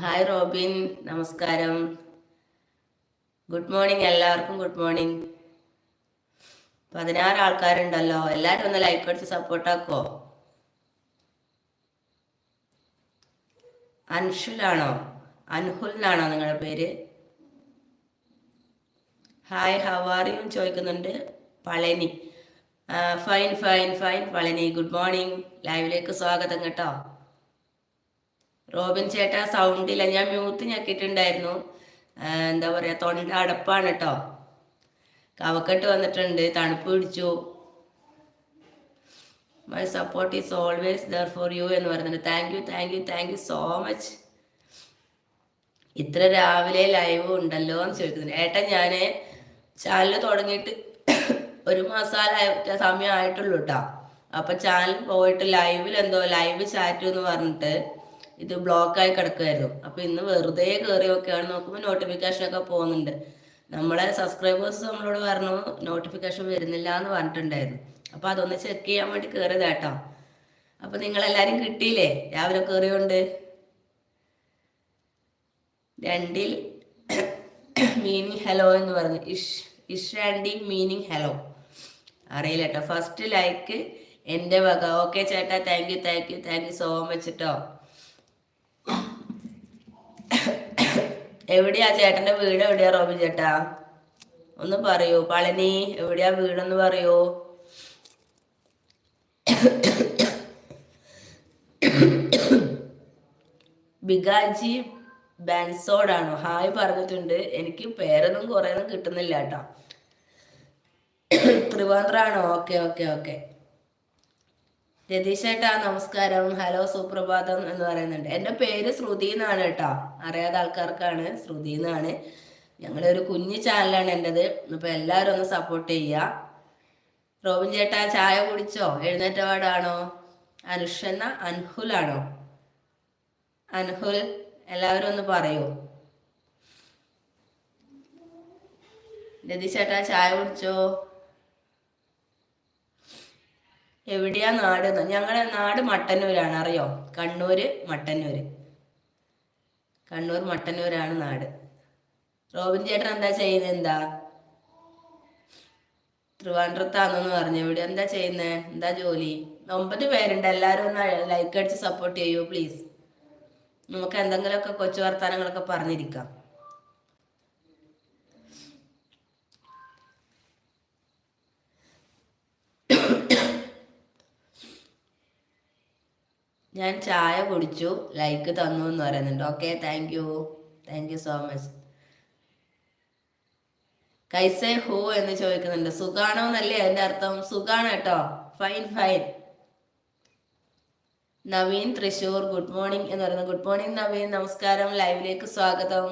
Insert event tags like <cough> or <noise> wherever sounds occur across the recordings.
Hi Robin നമസ്കാരം. Good morning എല്ലാവർക്കും good morning. പതിനാറ് ആൾക്കാരുണ്ടല്ലോ എല്ലാവരും ഒന്ന് ലൈക്ക് അടിച്ച് സപ്പോർട്ടാക്കോ അൻഷുലാണോ? അൻഹുൽ എന്നാണോ നിങ്ങളുടെ പേര്? ഹായ് ഹവാറിയും ചോദിക്കുന്നുണ്ട് Palani. Fine fine fine Palani. Good morning ലൈവിലേക്ക് സ്വാഗതം കേട്ടോ. റോബിൻ ചേട്ടാ സൗണ്ടില്ല ഞാൻ മ്യൂത്ത് ഞെക്കിയിട്ടുണ്ടായിരുന്നു. എന്താ പറയാ തൊണ്ട അടപ്പാണ് കേട്ടോ കവക്കെട്ട് വന്നിട്ടുണ്ട് തണുപ്പ് പിടിച്ചു. My support is always there for you എന്ന് പറയുന്നുണ്ട്. Thank you thank you thank you so much ഇത്ര രാവിലെ ലൈവ് ഉണ്ടല്ലോ എന്ന് ചോദിക്കുന്നുണ്ട്. ഏട്ടാ ഞാൻ ചാനൽ തുടങ്ങിയിട്ട് ഒരു മാസമാല സമയം ആയിട്ടുള്ളൂ കേട്ടോ അപ്പൊ ചാനൽ പോയിട്ട് ലൈവിൽ എന്തോ ലൈവ് ചാറ്റ് എന്ന് പറഞ്ഞിട്ട് ഇത് ബ്ലോക്ക് ആയി കിടക്കുമായിരുന്നു അപ്പൊ ഇന്ന് വെറുതെ കയറിയൊക്കെയാണ് നോക്കുമ്പോൾ നോട്ടിഫിക്കേഷൻ ഒക്കെ പോകുന്നുണ്ട്. നമ്മളെ സബ്സ്ക്രൈബേഴ്സ് നമ്മളോട് പറഞ്ഞു നോട്ടിഫിക്കേഷൻ വരുന്നില്ല എന്ന് പറഞ്ഞിട്ടുണ്ടായിരുന്നു. അപ്പൊ അതൊന്ന് ചെക്ക് ചെയ്യാൻ വേണ്ടി കയറിയത് കേട്ടോ അപ്പൊ നിങ്ങളെല്ലാരും കിട്ടിയില്ലേ? രാവിലെ കയറിയോണ്ട് രണ്ടിൽ <coughs> മീനിങ് ഹലോ എന്ന് പറഞ്ഞു. ഇഷ് ഇഷ് ആൻഡി മീനിങ് ഹലോ അറിയില്ല കേട്ടോ ഫസ്റ്റ് ലൈക്ക് എന്റെ വക. ഓക്കെ ചേട്ടാ thank you thank you thank you so much കേട്ടോ എവിടെയാ ചേട്ടന്റെ വീട്? എവിടെയാ റോബി ചേട്ടാ? ഒന്ന് പറയൂ. പളനി എവിടെയാ വീടെന്ന് പറയൂ. ബിഗാജി ബാൻസോഡാണോ? ഹായ് പറഞ്ഞിട്ടുണ്ട്. എനിക്ക് പേരൊന്നും കുറേ ഒന്നും കിട്ടുന്നില്ല കേട്ടോ. ആണോ ഓക്കെ ഓക്കെ ഓക്കെ. രതീഷ് ചേട്ടാ നമസ്കാരം. ഹലോ സുപ്രഭാതം എന്ന് പറയുന്നുണ്ട്. എന്റെ പേര് ശ്രുതി എന്നാണ് കേട്ടോ. അറിയാത്ത ആൾക്കാർക്കാണ് ശ്രുതി എന്നാണ് ഞങ്ങളുടെ ഒരു കുഞ്ഞു ചാനലാണ് എന്റെത്. അപ്പോൾ എല്ലാവരും ഒന്ന് സപ്പോർട്ട് ചെയ്യുക റോബിൻ ചേട്ടാ ചായ കുടിച്ചോ? എഴുന്നേറ്റപാടാണോ? അനുഷ എന്ന അൻഹുലാണോ? അൻഹുൽ എല്ലാവരും ഒന്ന് പറയൂ. രതീഷ് ചേട്ടാ ചായ കുടിച്ചോ? എവിടെയാ നാട് ഞങ്ങളെ ഞങ്ങളുടെ നാട് മട്ടന്നൂരാണ്. അറിയോ? കണ്ണൂര് മട്ടന്നൂര്. കണ്ണൂർ മട്ടന്നൂരാണ് നാട്. റോബിൻ ചേട്ടൻ എന്താ ചെയ്യുന്നത് എന്താ? ട്രിവാൻഡ്രത്താണെന്ന് പറഞ്ഞു. ഇവിടെ എന്താ ചെയ്യുന്നത് എന്താ ജോലി? ഒമ്പത് പേരുണ്ട്. എല്ലാവരും ഒന്ന് ലൈക്ക് അടിച്ച് സപ്പോർട്ട് ചെയ്യൂ പ്ലീസ് നമുക്ക് എന്തെങ്കിലുമൊക്കെ കൊച്ചു വർത്താനങ്ങളൊക്കെ പറഞ്ഞിരിക്കാം. ഞാൻ ചായ കുടിച്ചു ലൈക്ക് തന്നു എന്ന് പറയുന്നുണ്ട്. Okay thank you thank you so much കൈസേ ഹോ എന്ന് ചോദിക്കുന്നുണ്ട്. സുഖാണോ എന്നല്ലേ എന്റെ അർത്ഥം? സുഖാണ് കേട്ടോ. Fine fine Naveen Thrissur good morning എന്ന് പറയുന്നത് ഗുഡ് മോർണിംഗ് നവീൻ. നമസ്കാരം. ലൈവിലേക്ക് സ്വാഗതം.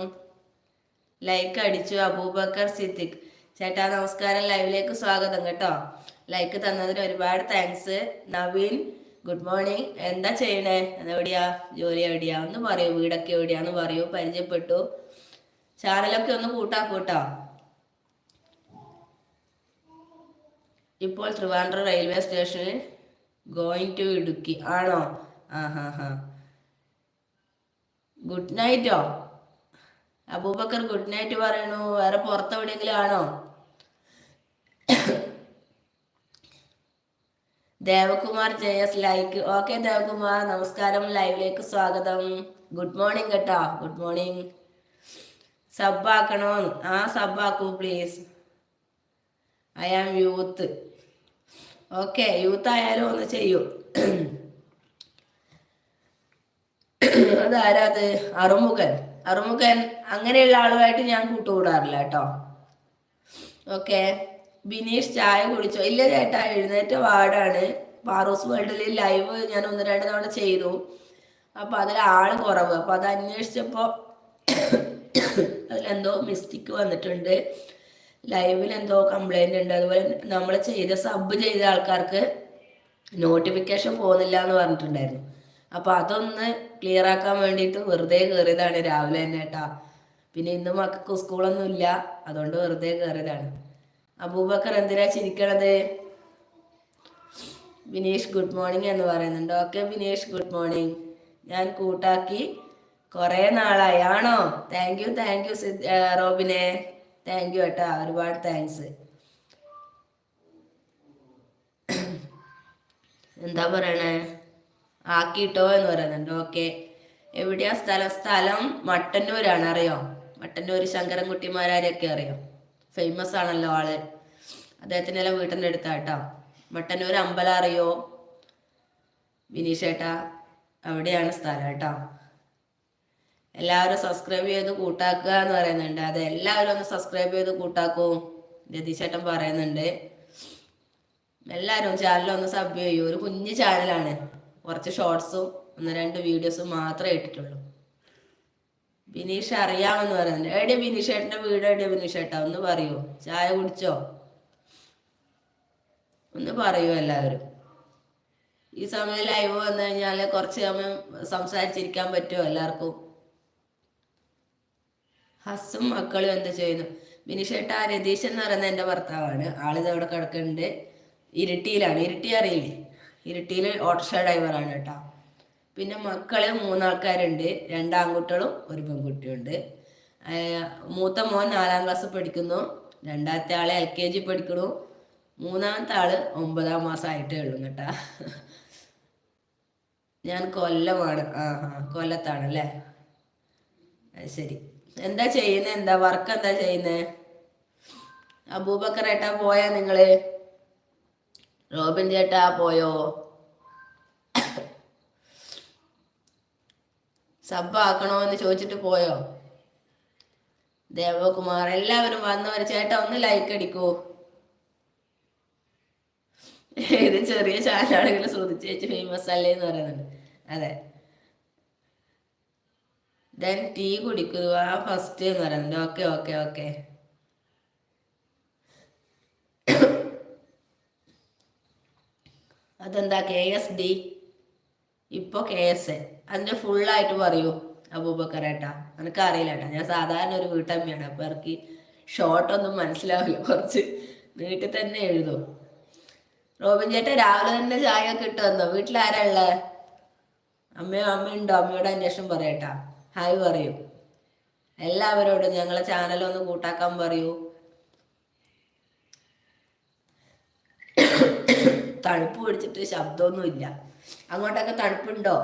ലൈക്ക് അടിച്ചു അബൂബക്കർ സിദ്ദിഖ്. ചേട്ടാ നമസ്കാരം. ലൈവിലേക്ക് സ്വാഗതം കേട്ടോ. ലൈക്ക് തന്നതിന് ഒരുപാട് താങ്ക്സ് നവീൻ ഗുഡ് മോർണിംഗ് എന്താ ചെയ്യണേ? എവിടെയാ ജോലി എവിടെയാ? ഒന്ന് പറയൂ. വീടൊക്കെ എവിടെയാന്ന് പറയൂ. പരിചയപ്പെട്ടു. ചാനലൊക്കെ ഒന്ന് കൂട്ടാക്കൂട്ടോ. ഇപ്പോൾ ട്രിവാൻഡ്രം റെയിൽവേ സ്റ്റേഷനിൽ ഗോയിങ് ടു ഇടുക്കി. ആണോ? ആ ഹാ ഹാ ഗുഡ് നൈറ്റോ അബൂബക്കർ ഗുഡ് നൈറ്റ് പറയണു. വേറെ പുറത്തെവിടെയെങ്കിലും ആണോ? Devakumar J S like. Okay Devakumar നമസ്കാരം. ലൈവിലേക്ക് സ്വാഗതം. ഗുഡ് മോർണിംഗ് കേട്ടോ. Good morning. സബ്ബാക്കണോ ആ സബ്ബാക്കൂ please. I am youth. Okay youth ആയാലും ഒന്ന് ചെയ്യൂ. അതാരാ അത്? അറുമുഖൻ. അറുമുഖൻ അങ്ങനെയുള്ള ആളുമായിട്ട് ഞാൻ കൂട്ടുകൂടാറില്ല കേട്ടോ. ഓക്കെ. ബിനീഷ് ചായ കുടിച്ചോ. ഇല്ല ചേട്ടാ എഴുന്നേറ്റ വാർഡാണ് പാറോസ് വേൾഡിൽ ലൈവ് ഞാൻ ഒന്ന് രണ്ട് തവണ ചെയ്തു. അപ്പൊ അതിൽ ആൾ കുറവ്. അപ്പൊ അത് അന്വേഷിച്ചപ്പോ അതിലെന്തോ മിസ്റ്റേക്ക് വന്നിട്ടുണ്ട്. ലൈവിൽ എന്തോ കംപ്ലൈന്റ് ഉണ്ട്. അതുപോലെ നമ്മൾ ചെയ്ത സബ് ചെയ്ത ആൾക്കാർക്ക് നോട്ടിഫിക്കേഷൻ പോകുന്നില്ല എന്ന് പറഞ്ഞിട്ടുണ്ടായിരുന്നു. അപ്പൊ അതൊന്ന് ക്ലിയർ ആക്കാൻ വേണ്ടിയിട്ട് വെറുതെ കയറിയതാണ് രാവിലെ തന്നെ കേട്ടാ. പിന്നെ ഇന്ന് മക്കൾക്ക് സ്കൂളൊന്നും ഇല്ല. അതുകൊണ്ട് വെറുതെ കയറിയതാണ് അബൂബക്കർ എന്തിനാ ചിരിക്കണത്? ബിനീഷ് ഗുഡ് മോർണിംഗ് എന്ന് പറയുന്നുണ്ട്. ഓക്കെ ബിനീഷ് ഗുഡ് മോർണിംഗ് ഞാൻ കൂട്ടാക്കി കുറേ നാളായി. ആണോ? താങ്ക് യു താങ്ക് യു റോബിനെ. താങ്ക് യു ഏട്ടാ. ഒരുപാട് താങ്ക്സ് എന്താ പറയണേ? ആക്കിട്ടോ എന്ന് പറയുന്നുണ്ട്. ഓക്കെ എവിടെയാ സ്ഥലം? സ്ഥലം മട്ടന്നൂരാണ്. അറിയോ? മട്ടന്നൂർ ശങ്കരൻകുട്ടിമാരാരെയൊക്കെ അറിയോ? ഫേമസ് ആണല്ലോ ആൾ. അദ്ദേഹത്തിന്റെ എല്ലാം വീട്ടിന്റെ അടുത്താട്ടോ. മട്ടന്നൂർ അമ്പലം അറിയോ വിനീഷേട്ടാ അവിടെയാണ് സ്ഥലം കേട്ടോ. എല്ലാവരും സബ്സ്ക്രൈബ് ചെയ്ത് കൂട്ടാക്കുക എന്ന് പറയുന്നുണ്ട്. അത് എല്ലാവരും ഒന്ന് സബ്സ്ക്രൈബ് ചെയ്ത് കൂട്ടാക്കൂ രതീശേട്ടൻ പറയുന്നുണ്ട്. എല്ലാവരും ചാനൽ ഒന്ന് സബ് ചെയ്യൂ. ഒരു കുഞ്ഞു ചാനലാണ് കുറച്ച് ഷോർട്സും ഒന്ന് രണ്ട് വീഡിയോസും മാത്രമേ ഇട്ടിട്ടുള്ളൂ. ബിനീഷ് അറിയാമെന്ന് പറയുന്നുണ്ട് എവിടെയാ ബിനീഷ് ഏട്ടന്റെ വീട് എവിടെയാ ബിനീഷ് ഏട്ടാ ഒന്ന് പറയൂ. ചായ കുടിച്ചോ? ഒന്ന് പറയൂ എല്ലാവരും. ഈ സമയം ലൈവ് വന്നു കഴിഞ്ഞാൽ കുറച്ച് സമയം സംസാരിച്ചിരിക്കാൻ പറ്റുമോ എല്ലാവർക്കും? ഹസ്സും മക്കളും എന്ത് ചെയ്യുന്നു? ബിനിഷേട്ട രതീഷ് എന്ന് പറയുന്നത് എന്റെ ഭർത്താവാണ്. ആളിത് അവിടെ കിടക്കുന്നുണ്ട്. ഇരിട്ടിയിലാണ്. ഇരിട്ടി അറിയില്ലേ? ഇരിട്ടിയിൽ ഓട്ടോറിക്ഷ ഡ്രൈവറാണ് കേട്ടോ. പിന്നെ മക്കൾ മൂന്നാൾക്കാരുണ്ട്. രണ്ടാൺകുട്ടികളും ഒരു പെൺകുട്ടിയുണ്ട്. മൂത്ത മോൻ നാലാം ക്ലാസ് പഠിക്കുന്നു. രണ്ടാമത്തെ ആളെ എൽ കെ ജി പഠിക്കണു. മൂന്നാമത്തെ ആൾ ഒമ്പതാം മാസം ആയിട്ടേ ഉള്ളൂ കേട്ടാ. ഞാൻ കൊല്ലമാണ്. ആ ആ കൊല്ലത്താണല്ലേ? അത് ശരി. എന്താ ചെയ്യുന്നത് എന്താ വർക്ക് എന്താ ചെയ്യുന്നത് അബൂബക്കർ ഏട്ടാ പോയാ നിങ്ങൾ? റോബിൻ ചേട്ടാ പോയോ? സബ് ആക്കണോ എന്ന് ചോദിച്ചിട്ട് പോയോ? ദേവകുമാർ എല്ലാവരും വന്നവർ ചേട്ടാ ഒന്ന് ലൈക്ക് അടിക്കൂ. ഇത് ചെറിയ ചാനലാണെങ്കിലും ശ്രദ്ധിച്ച് ചേച്ചി ഫേമസ് അല്ലേ എന്ന് പറയുന്നുണ്ട്. അതെ. ദെൻ ടീ കുടിക്കുക ഫസ്റ്റ് എന്ന് പറയുന്നുണ്ട്. ഓക്കെ ഓക്കെ ഓക്കെ അതെന്താ? കെ എസ് ഡി ഇപ്പോൾ കെ എസ് എ അതിന്റെ ഫുള്ളായിട്ട് പറയൂ അബൂബക്കറേട്ടാ എനിക്ക് അറിയില്ല കേട്ടോ ഞാൻ സാധാരണ ഒരു വീട്ടമ്മയാണ്. അപ്പോൾ എനിക്ക് ഷോർട്ടൊന്നും മനസ്സിലാവില്ല. കുറച്ച് വീട്ടിൽ തന്നെ എഴുതും. റോബിൻ ചേട്ടൻ രാവിലെ തന്നെ ചായ ഒക്കെ ഇട്ട് വന്നോ? വീട്ടിലാരാ ഉള്ളത് അമ്മയോ അമ്മയുണ്ടോ അമ്മയോട് അന്വേഷണം പറയട്ടാ ഹായ് പറയൂ. എല്ലാവരോടും ഞങ്ങളെ ചാനലൊന്ന് കൂട്ടാക്കാൻ പറയൂ. തണുപ്പ് പിടിച്ചിട്ട് ശബ്ദമൊന്നുമില്ല. അങ്ങോട്ടൊക്കെ തണുപ്പുണ്ടോ?